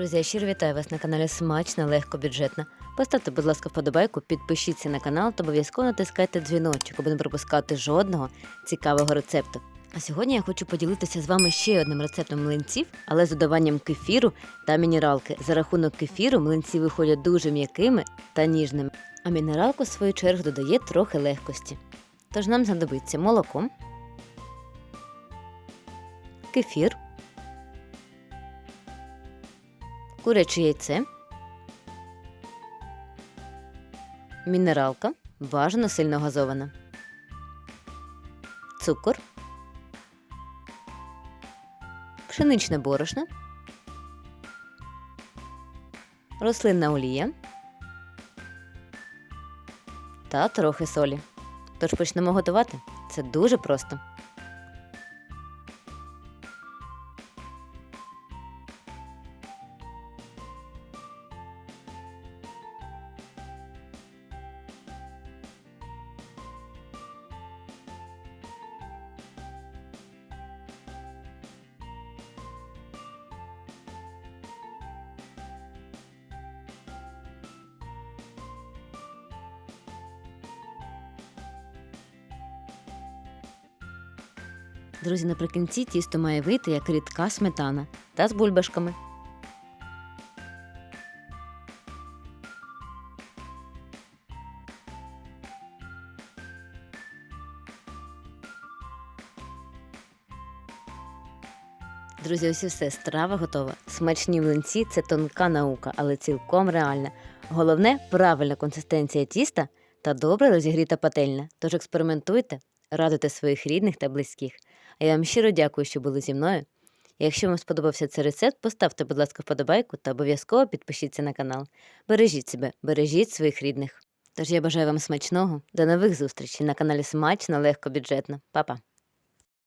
Друзі, я щиро вітаю вас на каналі Смачно, легко, бюджетно. Поставте, будь ласка, вподобайку, підпишіться на канал та обов'язково натискайте дзвіночок, аби не пропускати жодного цікавого рецепту. А сьогодні я хочу поділитися з вами ще одним рецептом млинців, але з додаванням кефіру та мінералки. За рахунок кефіру млинці виходять дуже м'якими та ніжними. А мінералку, в свою чергу, додає трохи легкості. Тож нам знадобиться молоко, кефір, куряче яйце, мінералка, бажано сильно газована, цукор, пшеничне борошно, рослинна олія та трохи солі. Тож почнемо готувати. Це дуже просто. Друзі, наприкінці тісто має вийти як рідка сметана та з бульбашками. Друзі, ось і все, страва готова. Смачні млинці це тонка наука, але цілком реальна. Головне правильна консистенція тіста та добре розігріта пательня. Тож експериментуйте, радуйте своїх рідних та близьких. Я вам щиро дякую, що були зі мною. Якщо вам сподобався цей рецепт, поставте, будь ласка, вподобайку та обов'язково підпишіться на канал. Бережіть себе, бережіть своїх рідних. Тож я бажаю вам смачного. До нових зустрічей на каналі Смачно, легко, бюджетно. Па-па!